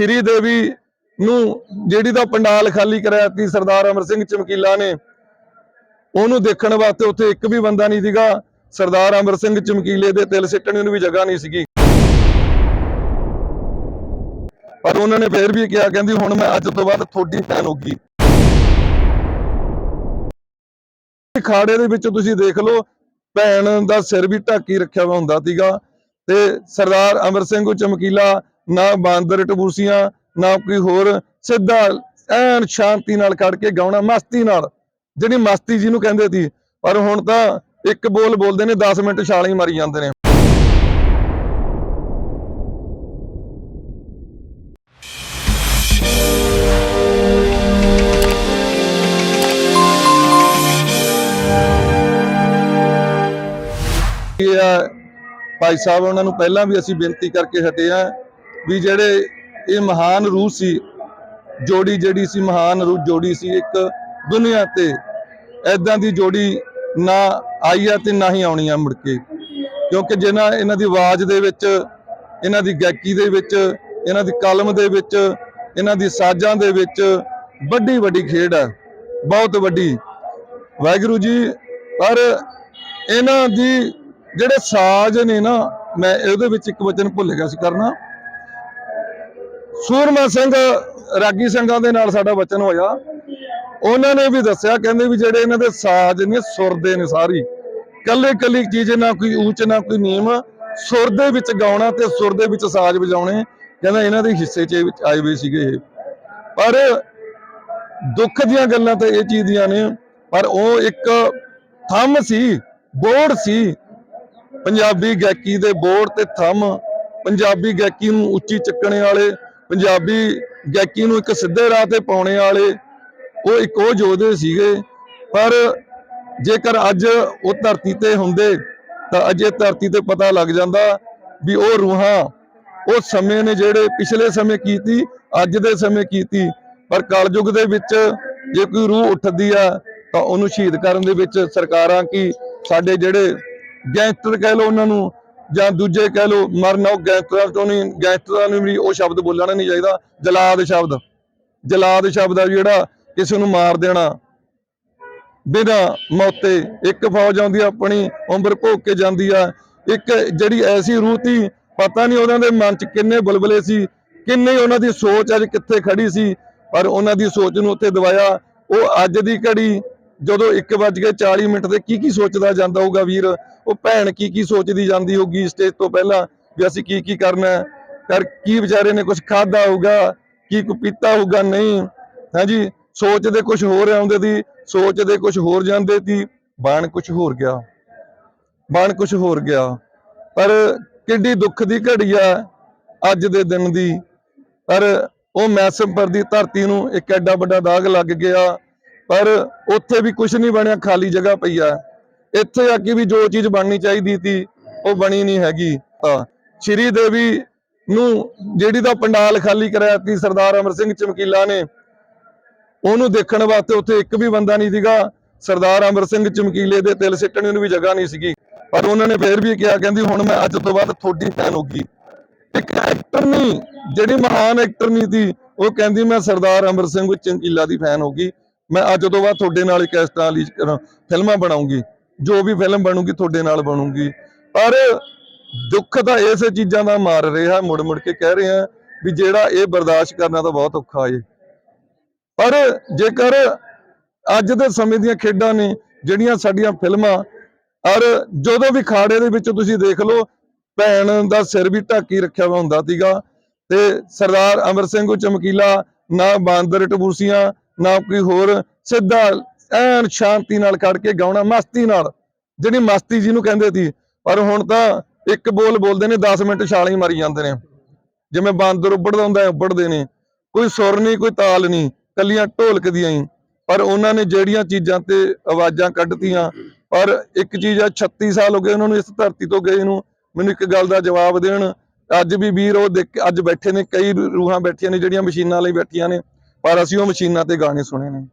ਸ਼੍ਰੀ ਦੇਵੀ ਨੂੰ ਜਿਹੜੀ ਦਾ ਪੰਡਾਲ ਖਾਲੀ ਕਰਾਇਆ ਸਰਦਾਰ ਅਮਰ ਸਿੰਘ ਚਮਕੀਲਾ ਨੇ, ਉਹਨੂੰ ਦੇਖਣ ਵਾਸਤੇ ਉੱਥੇ ਇੱਕ ਵੀ ਬੰਦਾ ਨਹੀਂ ਸੀਗਾ। ਸਰਦਾਰ ਅਮਰ ਸਿੰਘ ਚਮਕੀਲੇ ਦੇ ਤਿਲ ਸਿੱਟਣ ਨੂੰ ਵੀ ਜਗ੍ਹਾ ਨਹੀਂ ਸੀਗੀ। ਪਰ ਉਹਨਾਂ ਨੇ ਫੇਰ ਵੀ ਕਿਹਾ, ਕਹਿੰਦੀ ਹੁਣ ਮੈਂ ਅੱਜ ਤੋਂ ਬਾਅਦ ਤੁਹਾਡੀ ਫੈਨ ਹੋ ਖਾੜੇ ਦੇ ਵਿੱਚ ਤੁਸੀਂ ਦੇਖ ਲਓ, ਭੈਣ ਦਾ ਸਿਰ ਵੀ ਢਾਕੀ ਰੱਖਿਆ ਹੋਇਆ ਹੁੰਦਾ ਸੀਗਾ। ਤੇ ਸਰਦਾਰ ਅਮਰ ਸਿੰਘ ਚਮਕੀਲਾ ਨਾ ਬਾਂਦਰ ਟਬੂਸੀਆਂ, ਨਾ ਕੋਈ ਹੋਰ, ਸਿੱਧਾ ਐਨ ਸ਼ਾਂਤੀ ਨਾਲ ਕੱਢ ਕੇ ਗਾਉਣਾ, ਮਸਤੀ ਨਾਲ। ਜਿਹੜੀ ਮਸਤੀ ਜੀ ਨੂੰ ਕਹਿੰਦੇ ਸੀ, ਪਰ ਹੁਣ ਤਾਂ ਇੱਕ ਬੋਲ ਬੋਲਦੇ ਨੇ 10 ਮਿੰਟ ਛਾਲੀ ਮਾਰੀ ਜਾਂਦੇ ਨੇ। ਇਹ ਭਾਈ ਸਾਹਿਬ, ਉਹਨਾਂ ਨੂੰ ਪਹਿਲਾਂ ਵੀ ਅਸੀਂ ਬੇਨਤੀ ਕਰਕੇ ਹਟੇ ਆ ਵੀ ਜਿਹੜੇ ਇਹ ਮਹਾਨ ਰੂਹ ਸੀ, ਜੋੜੀ ਜਿਹੜੀ ਸੀ, ਮਹਾਨ ਰੂਹ ਜੋੜੀ ਸੀ, ਇੱਕ ਦੁਨੀਆ ਤੇ ਐਦਾਂ ਦੀ ਜੋੜੀ ਨਾ ਆਈ ਆ ਤੇ ਨਾ ਹੀ ਆਉਣੀ ਆ ਮੁੜ ਕੇ। ਕਿਉਂਕਿ ਜਿਨ੍ਹਾਂ ਇਹਨਾਂ ਦੀ ਆਵਾਜ਼ ਦੇ ਵਿੱਚ, ਇਹਨਾਂ ਦੀ ਗਾਇਕੀ ਦੇ ਵਿੱਚ, ਇਹਨਾਂ ਦੀ ਕਲਮ ਦੇ ਵਿੱਚ, ਇਹਨਾਂ ਦੀ ਸਾਜ਼ਾਂ ਦੇ ਵਿੱਚ ਵੱਡੀ ਵੱਡੀ ਖੇਡ ਹੈ, ਬਹੁਤ ਵੱਡੀ। ਵਾਹਿਗੁਰੂ ਜੀ, ਪਰ ਇਹਨਾਂ ਦੀ ਜਿਹੜੇ ਸਾਜ਼ ਨੇ ਨਾ, ਮੈਂ ਉਹਦੇ ਵਿੱਚ ਇੱਕ ਵਚਨ ਭੁੱਲ ਗਿਆ ਸੀ ਕਰਨਾ। ਸੂਰਮਾ ਸਿੰਘ, ਰਾਗੀ ਸਿੰਘਾਂ ਦੇ ਨਾਲ ਸਾਡਾ ਵਚਨ ਹੋਇਆ। ਉਹਨਾਂ ਨੇ ਵੀ ਦੱਸਿਆ, ਕਹਿੰਦੇ ਵੀ ਜਿਹੜੇ ਇਹਨਾਂ ਦੇ ਸਾਜ਼ ਨੇ ਸੁਰ ਨੇ ਸਾਰੀ। ਕੱਲੇ ਕੱਲੀ ਚੀਜ਼ ਨਾ ਕੋਈ ਉੱਚ ਨਾ ਕੋਈ ਨੀਮ ਸੁਰ ਦੇ ਵਿੱਚ ਗਾਉਣਾ ਤੇ ਸੁਰ ਦੇ ਵਿੱਚ ਸਾਜ਼ ਵਜਾਉਣੇ, ਕਹਿੰਦਾ ਇਹਨਾਂ ਦੇ ਹਿੱਸੇ 'ਚ ਆਏ ਹੋਏ ਸੀਗੇ ਇਹ। ਪਰ ਦੁੱਖ ਦੀਆਂ ਗੱਲਾਂ ਤਾਂ ਇਹ ਚੀਜ਼ ਦੀਆਂ ਨੇ, ਪਰ ਉਹ ਇੱਕ ਥੰਮ ਸੀ, ਬੋੜ ਸੀ। ਪੰਜਾਬੀ ਗਾਇਕੀ ਦੇ ਬੋੜ ਤੇ ਥੰਮ, ਪੰਜਾਬੀ ਗਾਇਕੀ ਨੂੰ ਉੱਚੀ ਚੱਕਣੇ ਵਾਲੇ ਪੰਜਾਬੀ ਗਾਇਕੀ ਨੂੰ ਇੱਕ ਸਿੱਧੇ ਰਾਹ ਤੇ ਪਾਉਣੇ ਵਾਲੇ ਉਹ ਇੱਕ ਉਹ ਯੋਧੇ ਸੀਗੇ। ਪਰ ਜੇਕਰ ਅੱਜ ਉਹ ਧਰਤੀ ਤੇ ਹੁੰਦੇ, ਤਾਂ ਅਜੇ ਧਰਤੀ ਤੇ ਪਤਾ ਲੱਗ ਜਾਂਦਾ ਵੀ ਉਹ ਰੂਹਾਂ, ਉਹ ਸਮੇਂ ਨੇ ਜਿਹੜੇ ਪਿਛਲੇ ਸਮੇਂ ਕੀਤੀ, ਅੱਜ ਦੇ ਸਮੇਂ ਕੀਤੀ। ਪਰ ਕਲਯੁਗ ਦੇ ਵਿੱਚ ਜੇ ਕੋਈ ਰੂਹ ਉੱਠਦੀ ਆ, ਤਾਂ ਉਹਨੂੰ ਸ਼ਹੀਦ ਕਰਨ ਦੇ ਵਿੱਚ ਸਰਕਾਰਾਂ ਕੀ ਸਾਡੇ ਜਿਹੜੇ ਗੈਂਗਸਟਰ ਕਹਿ ਲਓ ਉਹਨਾਂ ਨੂੰ ਜਾਂ ਦੂਜੇ ਕਹਿ ਲੋ ਮਰਨ ਉਹ ਗੈਂਗਸਟਰਾਂ ਤੋਂ ਨਹੀਂ, ਗੈਂਗਸਟਰਾਂ ਨੂੰ ਵੀ ਉਹ ਸ਼ਬਦ ਬੋਲਣਾ ਨਹੀਂ ਚਾਹੀਦਾ, ਜਲਾਦ ਸ਼ਬਦ। ਜਲਾਦ ਸ਼ਬਦ ਆ ਜਿਹੜਾ ਕਿਸੇ ਨੂੰ ਮਾਰ ਦੇਣਾ। ਬਿਨਾ ਮੌਤੇ ਇੱਕ ਫੌਜ ਆਉਂਦੀ ਆਪਣੀ ਉਮਰ ਭੋਗ ਕੇ ਜਾਂਦੀ ਆ। ਇੱਕ ਜਿਹੜੀ ਐਸੀ ਰੂਹ ਤੀ, ਪਤਾ ਨਹੀਂ ਉਹਨਾਂ ਦੇ ਮਨ 'ਚ ਕਿੰਨੇ ਬੁਲਬਲੇ ਸੀ, ਕਿੰਨੇ ਉਹਨਾਂ ਦੀ ਸੋਚ ਅੱਜ ਕਿੱਥੇ ਖੜੀ ਸੀ, ਪਰ ਉਹਨਾਂ ਦੀ ਸੋਚ ਨੂੰ ਉੱਥੇ ਦਵਾਇਆ। ਉਹ ਅੱਜ ਦੀ ਘੜੀ ਜਦੋਂ 1:40 ਮਿੰਟ ਤੇ ਕੀ ਕੀ ਸੋਚਦਾ ਜਾਂਦਾ ਹੋਊਗਾ ਵੀਰ? ਉਹ ਭੈਣ ਕੀ ਕੀ ਸੋਚਦੀ ਜਾਂਦੀ ਹੋਊਗੀ ਸਟੇਜ ਤੋਂ ਪਹਿਲਾਂ ਵੀ ਅਸੀਂ ਕੀ ਕੀ ਕਰਨਾ ਹੈ? ਕਰ ਕੀ ਵਿਚਾਰੇ ਨੇ ਕੁਝ ਖਾਦਾ ਹੋਊਗਾ, ਕੀ ਕੋ ਪੀਤਾ ਹੋਊਗਾ, ਨਹੀਂ? ਹਾਂਜੀ ਸੋਚਦੇ ਕੁਝ ਹੋਰ ਆਉਂਦੇ ਦੀ ਸੋਚਦੇ ਕੁਝ ਹੋਰ ਜਾਂਦੇ ਸੀ ਬਾਣ ਕੁਝ ਹੋਰ ਗਿਆ। ਬਾਣ ਕੁਝ ਹੋਰ ਗਿਆ। ਪਰ ਕਿੰਡੀ ਦੁੱਖ ਦੀ ਘੜੀ ਆ ਅੱਜ ਦੇ ਦਿਨ ਦੀ। ਪਰ ਉਹ ਮੈਸਮ ਪਰ ਦੀ ਧਰਤੀ ਨੂੰ ਇੱਕ ਐਡਾ ਵੱਡਾ ਦਾਗ ਲੱਗ ਗਿਆ। ਪਰ ਉੱਥੇ ਵੀ ਕੁਝ ਨਹੀਂ ਬਣਿਆ, ਖਾਲੀ ਜਗ੍ਹਾ ਪਈ ਆ। ਇੱਥੇ ਆ ਕੇ ਵੀ ਜੋ ਚੀਜ਼ ਬਣਨੀ ਚਾਹੀਦੀ ਸੀ, ਉਹ ਬਣੀ ਨਹੀਂ ਹੈਗੀ। ਤਾਂ ਸ਼੍ਰੀ ਦੇਵੀ ਨੂੰ ਜਿਹੜੀ ਦਾ ਪੰਡਾਲ ਖਾਲੀ ਕਰਾਇਆ ਸੀ, ਸਰਦਾਰ ਅਮਰ ਸਿੰਘ ਚਮਕੀਲਾ ਨੇ, ਉਹਨੂੰ ਦੇਖਣ ਵਾਸਤੇ ਉੱਥੇ ਇੱਕ ਵੀ ਬੰਦਾ ਨਹੀਂ ਸੀਗਾ। ਸਰਦਾਰ ਅਮਰ ਸਿੰਘ ਚਮਕੀਲੇ ਦੇ ਤਿਲ ਸਿੱਟਣ ਨੂੰ ਵੀ ਜਗ੍ਹਾ ਨਹੀਂ ਸੀਗੀ। ਪਰ ਉਹਨਾਂ ਨੇ ਫੇਰ ਵੀ ਕਿਹਾ, ਕਹਿੰਦੀ ਹੁਣ ਮੈਂ ਅੱਜ ਤੋਂ ਬਾਅਦ ਤੁਹਾਡੀ ਫੈਨ ਹੋ ਗਈ। ਇੱਕ ਐਕਟਰ ਨਹੀਂ, ਜਿਹੜੀ ਮਹਾਨ ਐਕਟਰ ਨਹੀਂ ਸੀ, ਉਹ ਕਹਿੰਦੀ ਮੈਂ ਸਰਦਾਰ ਅਮਰ ਸਿੰਘ ਚਮਕੀਲਾ ਦੀ ਫੈਨ ਹੋ ਗਈ। ਮੈਂ ਅੱਜ ਤੋਂ ਬਾਅਦ ਤੁਹਾਡੇ ਨਾਲ ਇੱਕ ਇਸ ਤਰ੍ਹਾਂ ਲਈ ਫਿਲਮਾਂ ਬਣਾਉਂਗੀ, ਜੋ ਵੀ ਫਿਲਮ ਬਣੂਗੀ ਤੁਹਾਡੇ ਨਾਲ ਬਣੂਗੀ। ਪਰ ਦੁੱਖ ਤਾਂ ਇਸੇ ਚੀਜ਼ਾਂ ਦਾ ਮਾਰ ਰਿਹਾ, ਮੁੜ ਮੁੜ ਕੇ ਕਹਿ ਰਿਹਾ ਵੀ ਜਿਹੜਾ ਇਹ ਬਰਦਾਸ਼ਤ ਕਰਨਾ ਤਾਂ ਬਹੁਤ ਔਖਾ ਏ। ਪਰ ਜੇਕਰ ਅੱਜ ਦੇ ਸਮੇਂ ਦੀਆਂ ਖੇਡਾਂ ਨੇ, ਜਿਹੜੀਆਂ ਸਾਡੀਆਂ ਫਿਲਮਾਂ, ਔਰ ਜਦੋਂ ਵੀ ਖਾੜੇ ਦੇ ਵਿੱਚ ਤੁਸੀਂ ਦੇਖ ਲਓ, ਭੈਣ ਦਾ ਸਿਰ ਵੀ ਢਾਕੀ ਰੱਖਿਆ ਹੋਇਆ ਹੁੰਦਾ ਸੀਗਾ, ਤੇ ਸਰਦਾਰ ਅਮਰ ਸਿੰਘ ਚਮਕੀਲਾ, ਨਾ ਬਾਂਦਰ ਟਬੂਸੀਆਂ ਨਾ ਕੋਈ ਹੋਰ, ਸਿੱਧਾ ਐਨ ਸ਼ਾਂਤੀ ਨਾਲ ਕੱਢ ਕੇ ਗਾਉਣਾ, ਮਸਤੀ ਨਾਲ। ਜਿਹੜੀ ਮਸਤੀ ਜਿਹਨੂੰ ਕਹਿੰਦੇ ਸੀ, ਪਰ ਹੁਣ ਤਾਂ ਇੱਕ ਬੋਲ ਬੋਲਦੇ ਨੇ 10 ਮਿੰਟ ਛਾਲੀ ਮਾਰੀ ਜਾਂਦੇ ਨੇ। ਜਿਵੇਂ ਬਾਂਦਰ ਉੱਬੜਦਾ ਹੁੰਦਾ ਹੈ ਨੇ। ਕੋਈ ਸੁਰ ਨਹੀਂ, ਕੋਈ ਤਾਲ ਨਹੀਂ, ਕੱਲੀਆਂ ਢੋਲਕ ਦੀਆਂ ਹੀ। ਪਰ ਉਹਨਾਂ ਨੇ ਜਿਹੜੀਆਂ ਚੀਜ਼ਾਂ ਤੇ ਆਵਾਜ਼ਾਂ ਕੱਢਤੀਆਂ, ਪਰ ਇੱਕ ਚੀਜ਼ ਆ 36 ਸਾਲ ਹੋ ਗਏ ਉਹਨਾਂ ਨੂੰ ਇਸ ਧਰਤੀ ਤੋਂ ਗਏ ਨੂੰ, ਮੈਨੂੰ ਇੱਕ ਗੱਲ ਦਾ ਜਵਾਬ ਦੇਣ। ਅੱਜ ਵੀ ਵੀਰ ਉਹ ਦੇਖ ਅੱਜ ਬੈਠੇ ਨੇ, ਕਈ ਰੂਹਾਂ ਬੈਠੀਆਂ ਨੇ, ਜਿਹੜੀਆਂ ਮਸ਼ੀਨਾਂ ਲਈ ਬੈਠੀਆਂ ਨੇ। ਪਰ ਅਸੀਂ ਉਹ ਮਸ਼ੀਨਾਂ ਤੇ ਗਾਣੇ ਸੁਣੇ ਨੇ।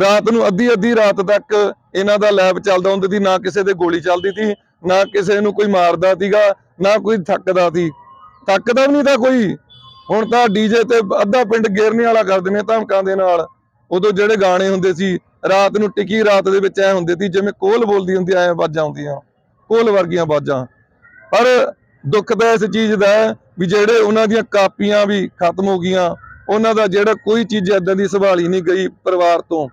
ਰਾਤ ਨੂੰ ਅੱਧੀ ਅੱਧੀ ਰਾਤ ਤੱਕ ਇਹਨਾਂ ਦਾ ਲੈਬ ਚੱਲਦਾ ਹੁੰਦਾ ਸੀ, ਨਾ ਕਿਸੇ ਦੇ ਗੋਲੀ ਚੱਲਦੀ ਸੀ, ਨਾ ਕਿਸੇ ਨੂੰ ਕੋਈ ਮਾਰਦਾ ਸੀਗਾ, ਨਾ ਕੋਈ ਥੱਕਦਾ ਸੀ। ਥੱਕਦਾ ਵੀ ਨਹੀਂ ਤਾਂ ਕੋਈ। ਹੁਣ ਤਾਂ ਡੀਜੇ ਤੇ ਅੱਧਾ ਪਿੰਡ ਗੇਰਨੇ ਵਾਲਾ ਕਰ ਦਿੰਦੇ ਧਮਕਾਂ ਦੇ ਨਾਲ। ਉਦੋਂ ਜਿਹੜੇ ਗਾਣੇ ਹੁੰਦੇ ਸੀ, ਰਾਤ ਨੂੰ ਟਿੱਕੀ ਰਾਤ ਦੇ ਵਿੱਚ ਐ ਹੁੰਦੇ ਸੀ, ਜਿਵੇਂ ਕੋਲ ਬੋਲਦੀ ਹੁੰਦੀ, ਐ ਆਵਾਜ਼ਾਂ ਆਉਂਦੀਆਂ। ਕੋਲ ਵਰਗੀਆਂ ਆਵਾਜ਼ਾਂ। ਪਰ ਦੁੱਖ ਤਾਂ ਇਸ ਚੀਜ਼ ਦਾ ਵੀ ਜਿਹੜੇ ਉਹਨਾਂ ਦੀਆਂ ਕਾਪੀਆਂ ਵੀ ਖਤਮ ਹੋ ਗਈਆਂ ਉਹਨਾਂ ਦਾ ਜਿਹੜਾ ਕੋਈ ਚੀਜ਼ ਏਦਾਂ ਦੀ ਸੰਭਾਲੀ ਨਹੀਂ ਗਈ ਪਰਿਵਾਰ ਤੋਂ।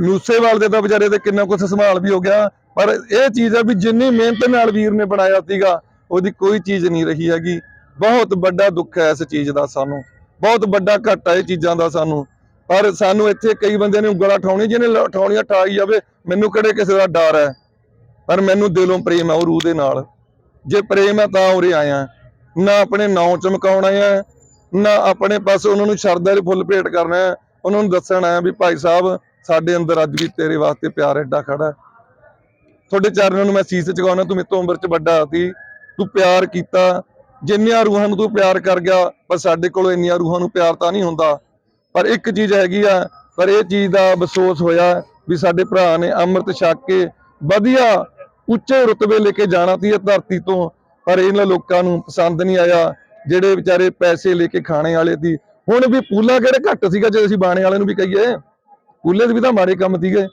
ਮੂਸੇਵਾਲ ਦੇ ਤਾਂ ਵਿਚਾਰੇ ਤੇ ਕਿੰਨਾ ਕੁਝ ਸੰਭਾਲ ਵੀ ਹੋ ਗਿਆ, ਪਰ ਇਹ ਚੀਜ਼ ਹੈ ਵੀ ਜਿੰਨੀ ਮਿਹਨਤ ਨਾਲ ਵੀਰ ਨੇ ਬਣਾਇਆ ਸੀਗਾ, ਉਹਦੀ ਕੋਈ ਚੀਜ਼ ਨਹੀਂ ਰਹੀ ਹੈਗੀ। ਬਹੁਤ ਵੱਡਾ ਦੁੱਖ ਹੈ ਇਸ ਚੀਜ਼ ਦਾ ਸਾਨੂੰ। ਬਹੁਤ ਵੱਡਾ ਘਾਟਾ ਇਹ ਚੀਜ਼ਾਂ ਦਾ ਸਾਨੂੰ। ਪਰ ਸਾਨੂੰ ਇੱਥੇ ਕਈ ਬੰਦਿਆਂ ਨੇ ਉਂਗਲਾਂ ਠਾਉਣੀ ਜਿਹਨੇ ਲ- ਠਾਉਣੀਆਂ ਠਾਈ ਜਾਵੇ, ਮੈਨੂੰ ਕਿਹੜੇ ਕਿਸੇ ਦਾ ਡਰ ਹੈ? ਪਰ ਮੈਨੂੰ ਦਿਲੋਂ ਪ੍ਰੇਮ ਹੈ ਉਹ ਰੂਹ ਦੇ ਨਾਲ। ਜੇ ਪ੍ਰੇਮ ਹੈ ਤਾਂ ਉਰੇ ਆਇਆ। ਨਾ ਆਪਣੇ ਨਾਂ ਚਮਕਾਉਣਾ ਹੈ ਨਾ ਆਪਣੇ ਪਾਸ ਉਹਨਾਂ ਨੂੰ ਸ਼ਰਧਾ ਦੇ ਫੁੱਲ ਭੇਟ ਕਰਨਾ ਹੈ। ਉਹਨਾਂ ਨੂੰ ਦੱਸਣਾ ਹੈ ਵੀ ਭਾਈ ਸਾਹਿਬ, ਸਾਡੇ ਅੰਦਰ ਅੱਜ ਵੀ ਤੇਰੇ ਵਾਸਤੇ ਪਿਆਰ ਐਡਾ ਖੜਾ ਤੁਹਾਡੇ ਚਰਨਾਂ ਨੂੰ ਮੈਂ ਸੀਸ ਝੁਕਾਉਣਾ ਤੂੰ ਮੇਰੇ ਉਮਰ 'ਚ ਵੱਡਾ ਸੀ। ਤੂੰ ਪਿਆਰ ਕੀਤਾ। ਜਿੰਨੀਆਂ ਰੂਹਾਂ ਨੂੰ ਤੂੰ ਪਿਆਰ ਕਰ ਗਿਆ, ਪਰ ਸਾਡੇ ਕੋਲ ਇੰਨੀਆਂ ਰੂਹਾਂ ਨੂੰ ਪਿਆਰ ਤਾਂ ਨਹੀਂ ਹੁੰਦਾ। ਪਰ ਇੱਕ ਚੀਜ਼ ਹੈਗੀ ਆ, ਪਰ ਇਹ ਚੀਜ਼ ਦਾ ਅਫਸੋਸ ਹੋਇਆ ਵੀ ਸਾਡੇ ਭਰਾ ਨੇ ਅੰਮ੍ਰਿਤ ਛਕ ਕੇ ਵਧੀਆ ਉੱਚੇ ਰੁਤਬੇ ਲੈ ਕੇ ਜਾਣਾ ਸੀ ਇਹ ਧਰਤੀ ਤੋਂ। ਪਰ ਇਹਨਾਂ ਲੋਕਾਂ ਨੂੰ ਪਸੰਦ ਨਹੀਂ ਆਇਆ। ਜਿਹੜੇ ਵਿਚਾਰੇ ਪੈਸੇ ਲੈ ਕੇ ਖਾਣੇ ਵਾਲੇ ਸੀ, ਹੁਣ ਵੀ ਪੂਲਾ ਕਿਹੜੇ ਘੱਟ ਸੀਗਾ ਜੇ ਅਸੀਂ ਬਾਣੇ ਵਾਲੇ ਨੂੰ ਵੀ ਕਹੀਏ? ਪੂਲੇ ਦੇ ਵੀ ਤਾਂ ਮਾੜੇ ਕੰਮ ਸੀਗੇ,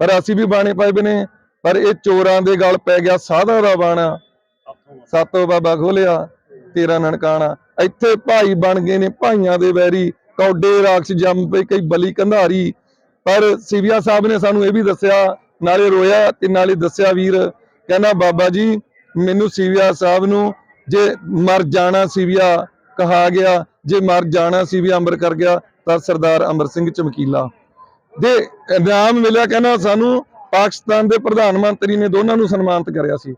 ਪਰ ਅਸੀਂ ਵੀ ਬਾਣੇ ਪਾਏ ਬਨੇ ਪਰ ਇਹ ਚੋਰਾਂ ਦੇ ਗਲ ਪੈ ਗਿਆ, ਸਾਧਾਂ ਦਾ ਬਾਣਾ। ਸਤੋ ਬਾਬਾ ਖੋਲਿਆ, ਤੇਰਾ ਨਨਕਾਣਾ। ਇੱਥੇ ਭਾਈ ਬਣ ਗਏ ਨੇ ਭਾਈਆਂ ਦੇ ਵੈਰੀ, ਕੌਡੇ ਰਾਖਸ਼ ਜੰਮ ਪਏ, ਕਈ ਬਲੀ ਕੰਧਾਰੀ। ਪਰ ਸਿਵਿਆ ਸਾਹਿਬ ਨੇ ਸਾਨੂੰ ਇਹ ਵੀ ਦੱਸਿਆ, ਨਾਲੇ ਰੋਇਆ ਤੇ ਨਾਲੇ ਦੱਸਿਆ ਵੀਰ, ਕਹਿੰਦਾ ਬਾਬਾ ਜੀ, ਮੈਨੂੰ ਸਿਵਿਆ ਸਾਹਿਬ ਨੂੰ ਜੇ ਮਰ ਜਾਣਾ ਸੀ ਸਿਵਿਆ ਕਹਾ ਗਿਆ, ਜੇ ਮਰ ਜਾਣਾ ਸੀ ਵੀ ਅੰਮ੍ਰਿਤ ਕਰ ਗਿਆ, ਤਾਂ ਸਰਦਾਰ ਅਮਰ ਸਿੰਘ ਚਮਕੀਲਾ। ਦੇ ਇਨਾਮ ਮਿਲਿਆ ਕਹਿੰਦਾ ਸਾਨੂੰ, ਪਾਕਿਸਤਾਨ ਦੇ ਪ੍ਰਧਾਨ ਮੰਤਰੀ ਨੇ ਦੋਨਾਂ ਨੂੰ ਸਨਮਾਨਿਤ ਕਰਿਆ ਸੀ।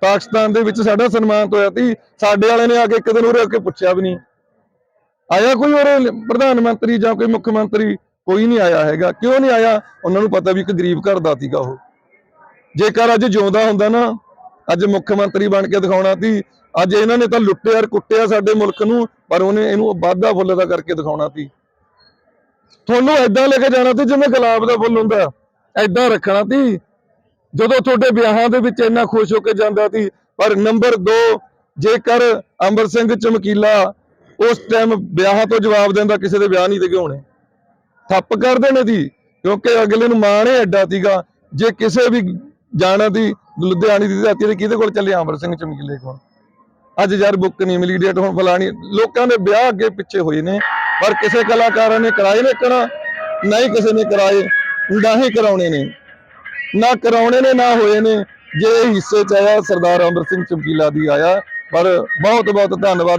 ਪਾਕਿਸਤਾਨ ਦੇ ਵਿੱਚ ਸਾਡਾ ਸਨਮਾਨਿਤ ਹੋਇਆ ਸੀ, ਸਾਡੇ ਵਾਲੇ ਨੇ ਆ ਕੇ ਇੱਕ ਦਿਨ ਉਰੇ ਆ ਕੇ ਪੁੱਛਿਆ ਵੀ ਨਹੀਂ। ਆਇਆ ਕੋਈ ਉਰੇ ਪ੍ਰਧਾਨ ਮੰਤਰੀ ਜਾਂ ਕੋਈ ਮੁੱਖ ਮੰਤਰੀ? ਕੋਈ ਨਹੀਂ ਆਇਆ ਹੈਗਾ। ਕਿਉਂ ਨਹੀਂ ਆਇਆ? ਉਹਨਾਂ ਨੂੰ ਪਤਾ ਵੀ ਇੱਕ ਗਰੀਬ ਘਰ ਦਾ ਸੀਗਾ ਉਹ। ਜੇਕਰ ਅੱਜ ਜਿਉਂਦਾ ਹੁੰਦਾ ਨਾ ਅੱਜ ਮੁੱਖ ਮੰਤਰੀ ਬਣ ਕੇ ਦਿਖਾਉਣਾ ਸੀ। ਅੱਜ ਇਹਨਾਂ ਨੇ ਤਾਂ ਲੁੱਟਿਆ ਕੁੱਟਿਆ ਸਾਡੇ ਮੁਲਕ ਨੂੰ, ਪਰ ਉਹਨੇ ਇਹਨੂੰ ਵਾਧਾ ਫੁੱਲ ਦਾ ਕਰਕੇ ਦਿਖਾਉਣਾ ਸੀ। ਤੁਹਾਨੂੰ ਐਦਾਂ ਲੈ ਕੇ ਜਾਣਾ ਸੀ ਜਿਵੇਂ ਗੁਲਾਬ ਦਾ ਫੁੱਲ ਹੁੰਦਾ ਐਦਾਂ ਰੱਖਣਾ ਸੀ। ਜਦੋਂ ਤੁਹਾਡੇ ਵਿਆਹਾਂ ਦੇ ਵਿੱਚ ਇੰਨਾ ਖੁਸ਼ ਹੋ ਕੇ ਜਾਂਦਾ ਸੀ, ਪਰ ਨੰਬਰ 2 ਜੇਕਰ ਅੰਮ੍ਰਿਤ ਸਿੰਘ ਚਮਕੀਲਾ ਉਸ ਟਾਈਮ ਵਿਆਹਾਂ ਤੋਂ ਜਵਾਬ ਦਿੰਦਾ, ਕਿਸੇ ਦੇ ਵਿਆਹ ਨਹੀਂ ਤੇ ਹੋਣੇ। ਥੱਪ ਕਰ ਦੇਣੇ ਦੀ ਕਿਉਂਕਿ ਅਗਲੇ ਨੂੰ ਮਾਣ ਹੀ ਐਡਾ ਸੀਗਾ। ਜੇ ਕਿਸੇ ਵੀ ਜਾਣਾ ਦੀ ਲੁਧਿਆਣੇ ਦੀ ਧਰਤੀ ਤੇ ਕਿਹਦੇ ਕੋਲ ਚੱਲੇ ਅੰਬਰ ਸਿੰਘ ਚਮਕੀਲੇ ਕੋਲ? ਅੱਜ ਯਾਰ ਬੁੱਕ ਨਹੀਂ ਮਿਲੀ ਡੇਟ ਹੁਣ ਫਲਾਣੀ। ਲੋਕਾਂ ਦੇ ਵਿਆਹ ਅੱਗੇ ਪਿੱਛੇ ਹੋਏ ਨੇ, ਪਰ ਕਿਸੇ ਕਲਾਕਾਰਾਂ ਨੇ ਕਰਾਏ ਨੇ ਕਣਾ ਨਹੀਂ ਕਿਸੇ ਨੇ ਕਰਾਏ, ਨਾ ਹੀ ਕਰਾਉਣੇ ਨੇ। ਨਾ ਕਰਾਉਣੇ ਨੇ, ਨਾ ਹੋਏ ਨੇ। ਜੇ ਹਿੱਸੇ ਚ ਆਇਆ, ਸਰਦਾਰ ਅਮਰ ਸਿੰਘ ਚਮਕੀਲਾ ਦੀ ਆਇਆ, ਪਰ ਬਹੁਤ ਬਹੁਤ ਧੰਨਵਾਦ।